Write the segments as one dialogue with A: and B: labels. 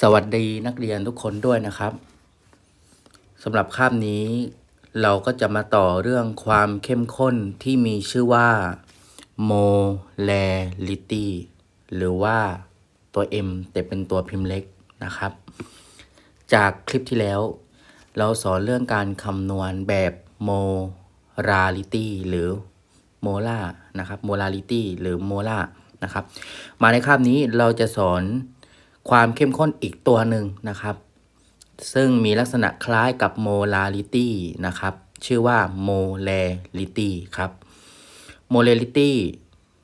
A: สวัสดีนักเรียนทุกคนด้วยนะครับสำหรับคาบนี้ เราก็จะมาต่อเรื่องความเข้มข้นที่มีชื่อว่า molality หรือว่าตัว M แต่เป็นตัวพิมพ์เล็กนะครับ จากคลิปที่แล้ว เราสอนเรื่องการคำนวณแบบ molality หรือ molar นะครับ molality หรือ molar นะครับ มาในคาบนี้เราจะสอน ความเข้มข้นอีกตัวหนึ่งนะครับ ซึ่งมีลักษณะคล้ายกับ molality นะครับ ชื่อว่า molality ครับ molality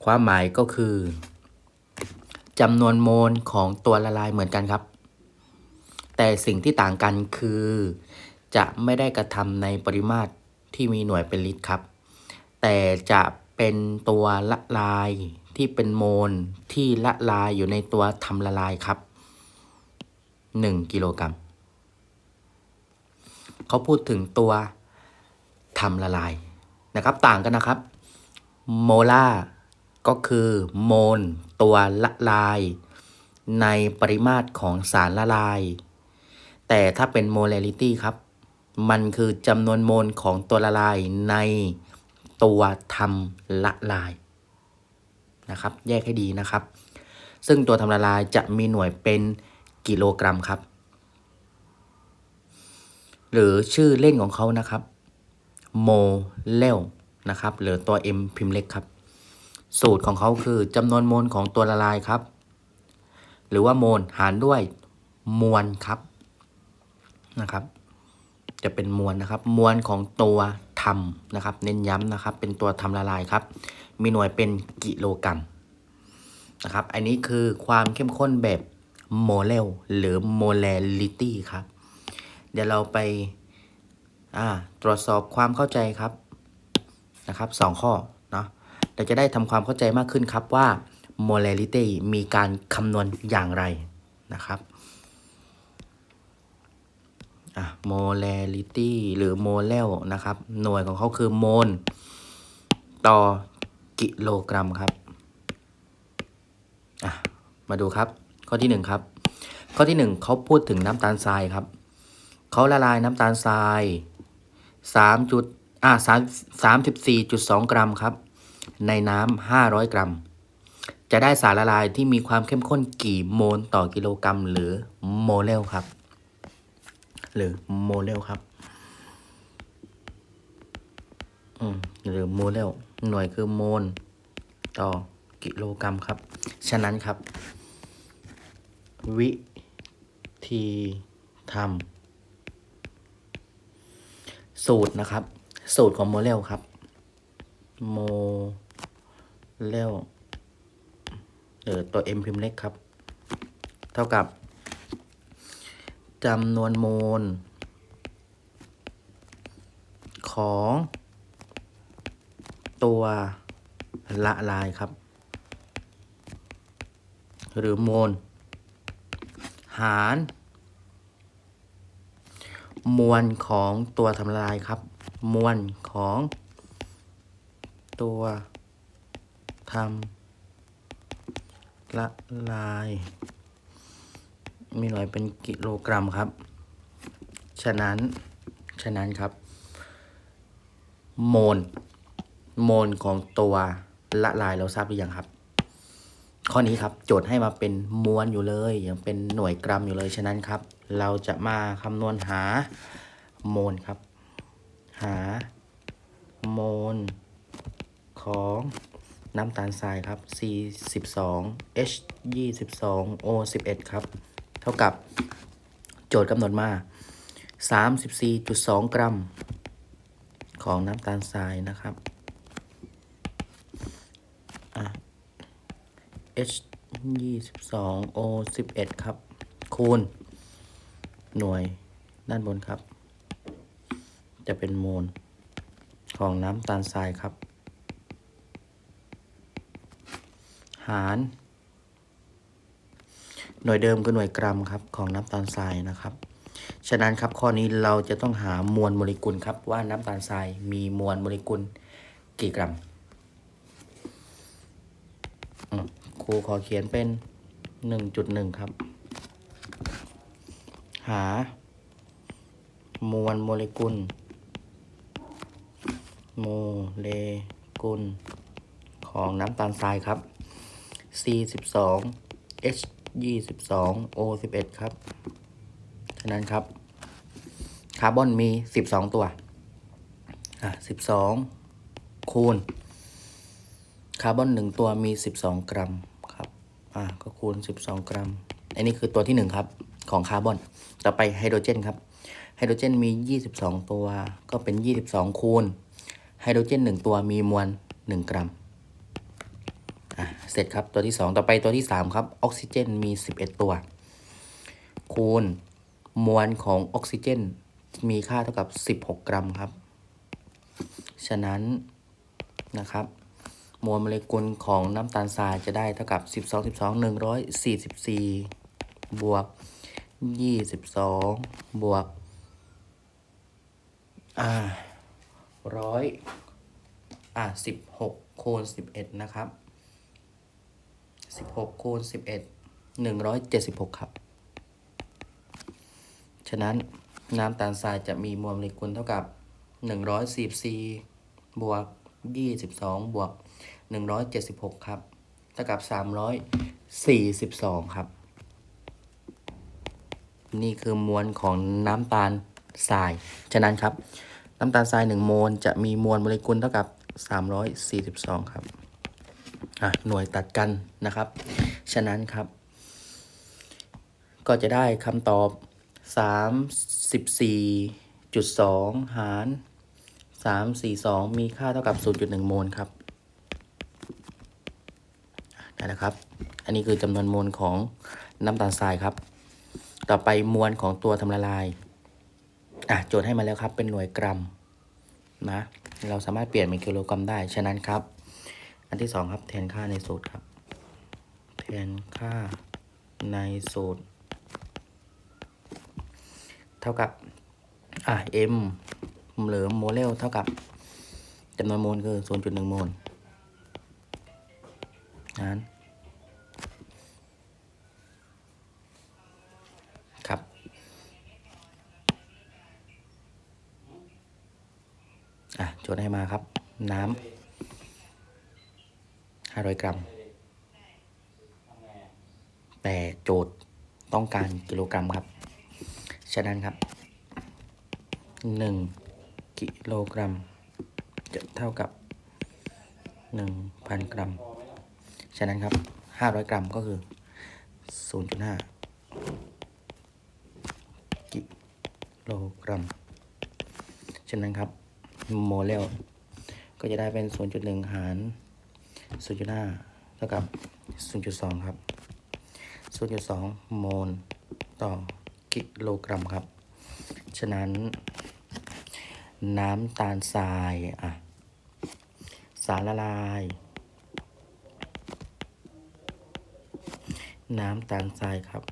A: ความหมายก็คือจำนวนโมลของตัวละลายเหมือนกันครับ แต่สิ่งที่ต่างกันคือ จะไม่ได้กระทำในปริมาตรที่มีหน่วยเป็นลิตรครับ แต่จะเป็นตัวละลายที่เป็นโมลที่ละลายอยู่ในตัวทำละลายครับ 1 กิโลกรัมเขาพูดถึงตัวทำละลายนะครับ ต่างกันนะครับโมลาก็คือโมลตัวละลาย ในปริมาตรของสารละลาย แต่ถ้าเป็นโมเลลิตี้ครับ มันคือจำนวนโมลของตัวละลายในตัวทำละลายนะครับ แยกให้ดีนะครับ ซึ่งตัวทำละลายจะมีหน่วยเป็น กิโลกรัมครับ หรือชื่อเล่นของเขานะครับโมเลลนะครับหรือตัว M พิมพ์เล็กครับ สูตรของเขาคือจำนวนโมลของตัวละลายครับ หรือว่าโมลหารด้วยมวลครับนะครับ จะเป็นมวลนะครับ มวลของตัวทำนะครับ เน้นย้ำนะครับ เป็นตัวทำละลายครับ มีหน่วยเป็นกิโลกรัมนะครับ อันนี้คือความเข้มข้นแบบ โมเลลหรือโมเลลิตี้ครับ เดี๋ยวเราไปตรวจสอบความเข้าใจครับนะครับสองข้อเนาะเราจะได้ทำความเข้าใจมากขึ้นครับว่า molality มีการคำนวณอย่างไรนะครับอะ molality หรือ molel นะครับ หน่วยของเขาคือโมลต่อกิโลกรัมครับ มาดูครับ ข้อที่หนึ่งครับ ข้อที่หนึ่งเขาพูดถึงน้ำตาลทรายครับเขาละลายน้ำตาลทรายสามจุดอ่าสามสามสิบสี่จุดสองกรัมครับ ในน้ำห้าร้อยกรัม จะได้สารละลายที่มีความเข้มข้นกี่โมลต่อกิโลกรัม หรือโมเลลครับ หรือโมเลลครับอืมหรือโมเลลหน่วยคือโมลต่อกิโลกรัมครับ ฉะนั้นครับ วิธีทำสูตรนะครับ สูตรของโมเลลครับ โมเลลหรือตัว M พิมพ์เล็กครับ เท่ากับจำนวนโมล ของตัวละลายครับ หรือโมล หาร มวลของตัวทำลายครับ มวลของ ตัวทำละลาย มีหน่วยเป็นกิโลกรัมครับ ฉะนั้น ฉะนั้นครับ โมล โมลของตัวละลายเราทราบหรือยังครับ ข้อนี้ครับโจทย์ให้มาเป็นมวลอยู่เลยยังเป็นหน่วยกรัมอยู่เลยฉะนั้นครับ เราจะมาคำนวณหาโมลครับ หาโมลของน้ำตาลทรายครับ C 12 H 22 O 11ครับ เท่ากับโจทย์กำหนดมา 34.2 กรัม ของน้ำตาลทรายนะครับอะ H 22 O 11 ครับ คูณ หน่วยด้านบนครับ จะเป็นโมลของน้ำตาลทรายครับ หาร หน่วยเดิมคือหน่วยกรัมครับของน้ำตาลทรายนะครับ ฉะนั้นครับข้อนี้เราจะต้องหามวลโมเลกุลครับว่าน้ำตาลทรายมีมวลโมเลกุลกี่กรัม อืม รูขอเขียนเป็น 1.1 ครับ หามวลโมเลกุล โมเลกุล ของน้ำตาลทรายครับ C 12 H 22 O 11 ครับ ฉะนั้นครับ คาร์บอนมี 12 ตัว อะ 12 คูณ คาร์บอน 1 ตัวมี 12 กรัมครับ อะก็คูณ 12 กรัม อันนี้คือตัวที่ 1 ครับ ของคาร์บอน ต่อไปไฮโดรเจนครับ ไฮโดรเจนมี 22 ตัว ก็เป็น 22 คูณ ไฮโดรเจน 1 ตัวมีมวล 1 กรัม อะ เสร็จครับ ตัวที่ 2 ต่อไปตัวที่ 3 ครับ ออกซิเจนมี 11 ตัว คูณมวลของออกซิเจน มีค่าเท่ากับ 16 กรัมครับ ฉะนั้นนะครับ มวลโมเลกุลของน้ำตาลทรายจะได้เท่ากับ 12 12 144 บวก 22 บวกอ่าร้อยอ่า16 คูณ 11 นะครับ 16 คูณ 11 176 ครับ ฉะนั้นน้ำตาลทรายจะมีมวลโมเลกุลเท่ากับ 144 บวก 22 บวก 176 ครับเท่ากับ 342 ครับ นี่คือมวลของน้ำตาลทราย ฉะนั้นครับ น้ำตาลทราย 1 โมลจะมีมวลโมเลกุลเท่ากับ 342 ครับอะหน่วยตัดกันนะครับ ฉะนั้นครับ ก็จะได้คำตอบ 34.2 หาร 342 มีค่าเท่ากับ 0.1 โมลครับ ได้แล้วครับ อันนี้คือจำนวนโมลของน้ำตาลทรายครับ ต่อไปมวลของตัวทำละลาย อะโจทย์ให้มาแล้วครับ เป็นหน่วยกรัมนะ เราสามารถเปลี่ยนเป็นกิโลกรัมได้ ฉะนั้นครับ อันที่สองครับ แทนค่าในสูตรครับ แทนค่าในสูตร เท่ากับอะ m เหลือโมเลลเท่ากับจำนวนโมลคือ0.1โมล นั้น ครับ อะโจทย์ให้มาครับ น้ำ500กรัม แต่โจทย์ต้องการกิโลกรัมครับ ฉะนั้นครับ1กิโลกรัม จะเท่ากับ1,000กรัม ฉะนั้นครับ 500 กรัมก็คือ 0.5 กิโลกรัม ฉะนั้นครับ โมเลลก็จะได้เป็น 0.1 หาร 0.5 เท่ากับ 0.2 ครับ 0.2 โมลต่อกิโลกรัมครับ ฉะนั้นน้ำตาลทราย อะ สารละลาย น้ำตาลทรายครับ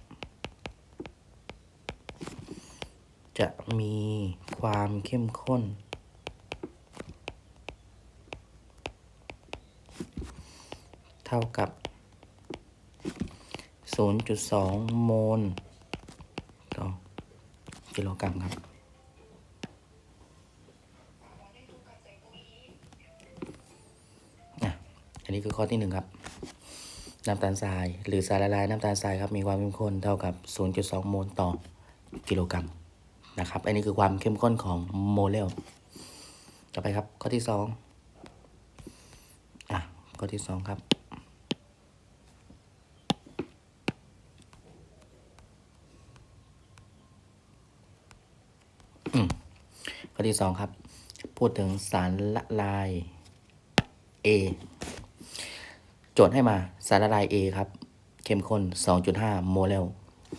A: จะมีความเข้มข้น เท่ากับ 0.2 โมลต่อกิโลกรัมครับ อันนี้คือข้อที่หนึ่งครับ น้ำตาลทราย หรือสารละลายน้ำตาลทรายครับมีความเข้มข้นเท่ากับ 0.2 โมลต่อกิโลกรัมนะครับ อันนี้คือความเข้มข้นของโมเลลต่อไปครับข้อที่สองอะข้อที่สองครับข้อที่สองครับ พูดถึงสารละลาย A โจทย์ให้มาสารละลาย A ครับ เข้มข้น 2.5 โมเลล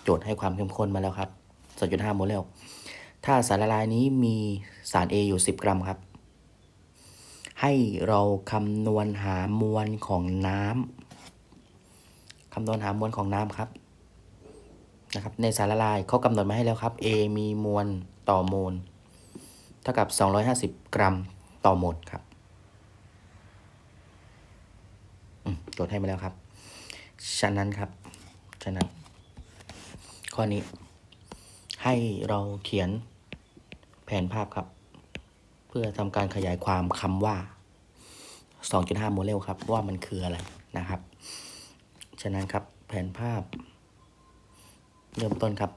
A: โจทย์ให้ความเข้มข้นมาแล้วครับ 2.5 โมเลลถ้าสารละลายนี้มีสาร A อยู่ 10 กรัมครับ ให้เราคำนวณหามวลของน้ำคำนวณหามวลของน้ำครับนะครับ ในสารละลายเขากำหนดมาให้แล้วครับ A มีมวลต่อโมล เท่ากับ 250 กรัมต่อโมลครับอืม โจทย์ให้มาแล้วครับ ฉะนั้นครับ ฉะนั้น ข้อนี้ ให้เราเขียนแผนภาพครับ เพื่อทำการขยายความคำว่า 2.5 โมเลลครับ ว่ามันคืออะไรนะครับ ฉะนั้นครับแผนภาพ เริ่มต้นครับ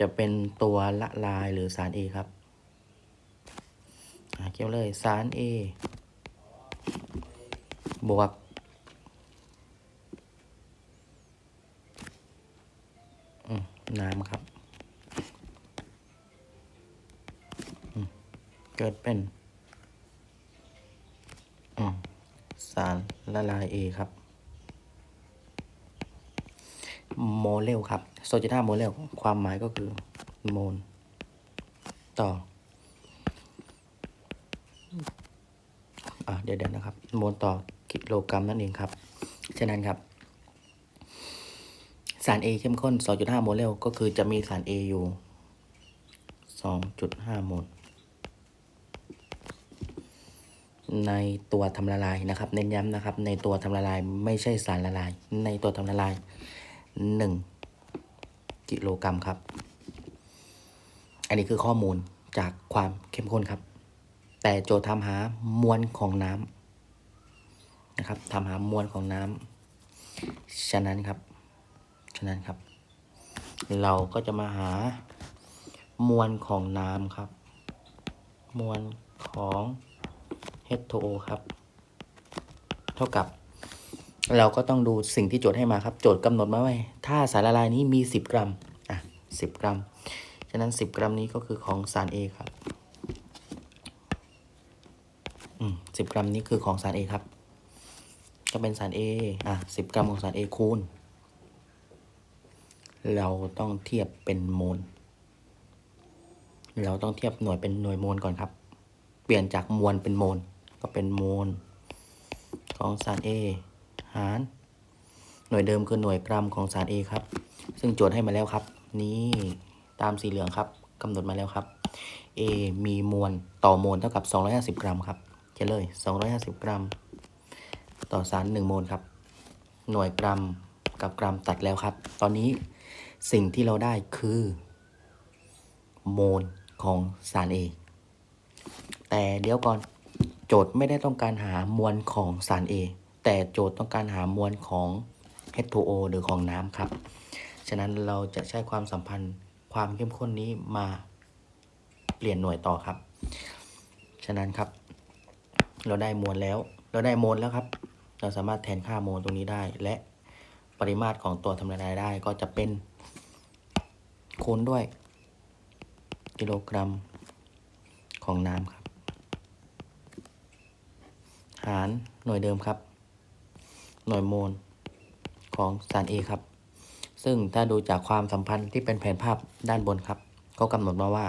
A: จะเป็นตัวละลายหรือสาร A ครับเกี่ยวเลยสาร A บวก อืม น้ำครับ เกิดเป็นสารละลาย A ครับโมเลลครับโซจิท่าโมเลลความหมายก็คือโมลต่ออเดี๋ยวเดี๋ยวนะครับ โมลต่อกิโลกรัมนั่นเองครับ ฉะนั้นครับาร A เข้มข้น 2.5 โมเลลก็คือจะมีสาร A อยู่ 2.5 โมลในตัวทำละลายนะครับ เน้นย้ำนะครับ ในตัวทำละลายไม่ใช่สารละลาย ในตัวทำละลาย 1 กิโลกรัมครับ อันนี้คือข้อมูลจากความเข้มข้นครับ แต่โจทย์ทำหามวลของน้ำนะครับทำหามวลของน้ำฉะนั้นครับ ฉะนั้นครับ เราก็จะมาหามวลของน้ำครับ มวลของ H2O ครับ เท่ากับ เราก็ต้องดูสิ่งที่โจทย์ให้มาครับ โจทย์กำหนดมาไว้ ถ้าสารละลายนี้มี 10 กรัม อะ 10 กรัม ฉะนั้น 10 กรัมนี้ก็คือของสาร A ครับ อืม10 กรัมนี้คือของสาร A ครับ ก็เป็นสาร A อะ10 กรัมของสาร A คูณ เราต้องเทียบเป็นโมล เราต้องเทียบหน่วยเป็นหน่วยโมลก่อนครับ เปลี่ยนจากมวลเป็นโมล ก็เป็นโมล ของสาร A หาร หน่วยเดิมคือหน่วยกรัมของสาร A ครับ ซึ่งโจทย์ให้มาแล้วครับ นี่ตามสีเหลืองครับกำหนดมาแล้วครับ A มีมวลต่อโมลเท่ากับ 250 กรัมครับเขียนเลย 250 กรัม ต่อสาร 1 โมลครับ หน่วยกรัมกับกรัมตัดแล้วครับ ตอนนี้ สิ่งที่เราได้คือโมลของสาร A แต่เดี๋ยวก่อนโจทย์ไม่ได้ต้องการหามวลของสาร A แต่โจทย์ต้องการหามวลของ H2O หรือของน้ำครับ ฉะนั้นเราจะใช้ความสัมพันธ์ความเข้มข้นนี้มาเปลี่ยนหน่วยต่อครับ ฉะนั้นครับ เราได้มวลแล้ว เราได้โมลแล้วครับ เราสามารถแทนค่าโมลตรงนี้ได้ และปริมาตรของตัวทำลายได้ก็จะเป็น คูณด้วย กิโลกรัมของน้ำครับ หารหน่วยเดิมครับ หน่วยโมลของสาร A ครับ ซึ่งถ้าดูจากความสัมพันธ์ที่เป็นแผนภาพด้านบนครับเขากำหนดมาว่า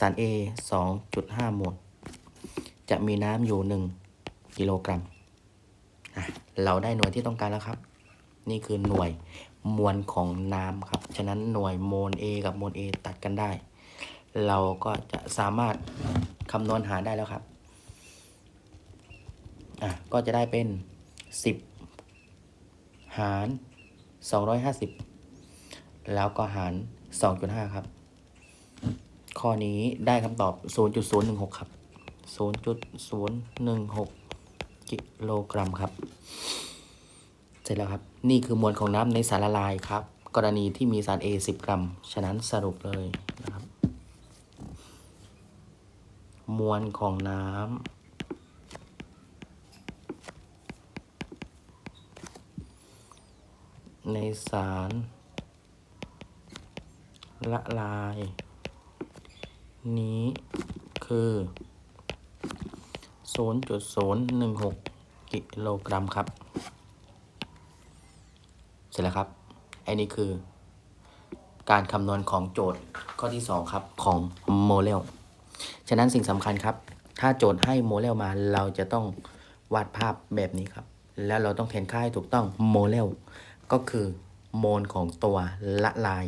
A: สาร A 2.5 โมล จะมีน้ำอยู่ 1 กิโลกรัม เราได้หน่วยที่ต้องการแล้วครับ นี่คือหน่วย มวลของน้ำครับ ฉะนั้นหน่วยโมล A กับโมล A ตัดกันได้ เราก็จะสามารถคำนวณหาได้แล้วครับ อะ ก็จะได้เป็น 10 หาร 250 แล้วก็หาร 2.5 ครับ ข้อนี้ได้คำตอบ 0.016 ครับ 0.016 กิโลกรัมครับ เสร็จแล้วครับ นี่คือมวลของน้ำในสารละลายครับ กรณีที่มีสาร A 10 กรัม ฉะนั้นสรุปเลยนะครับ มวลของน้ำในสารละลาย นี้คือ 0.016 กิโลกรัมครับ เสร็จแล้วครับไอ้นี่คือ การคำนวณของโจทย์ข้อที่ 2 ครับของโมเลลฉะนั้นสิ่งสำคัญครับ ถ้าโจทย์ให้โมเลลมาเราจะต้องวาดภาพแบบนี้ครับ แล้วเราต้องแทนค่าให้ถูกต้องโมเลลก็คือโมลของตัวละลาย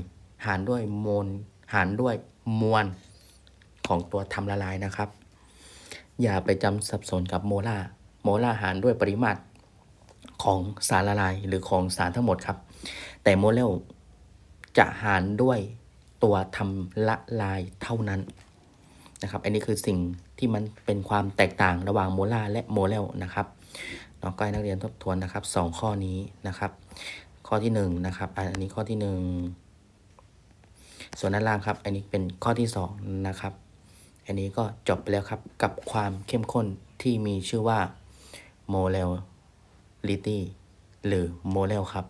A: หารด้วยโมลหารด้วยมวลของตัวทำละลายนะครับ อย่าไปจำสับสนกับโมลาร์โมลาร์หารด้วยปริมาตร ของสารละลายหรือของสารทั้งหมดครับ แต่โมเลลจะหารด้วยตัวทำละลายเท่านั้นนะครับ อันนี้คือสิ่งที่มันเป็นความแตกต่างระหว่างโมลาร์และโมเลลนะครับน้องก็ให้นักเรียนทบทวนนะครับสองข้อนี้นะครับ ข้อที่หนึ่งนะครับ อันนี้ข้อที่หนึ่งส่วนด้านล่างครับ อันนี้เป็นข้อที่สองนะครับ อันนี้ก็จบไปแล้วครับกับความเข้มข้นที่มีชื่อว่าโมเลก molality หรือ molal ครับ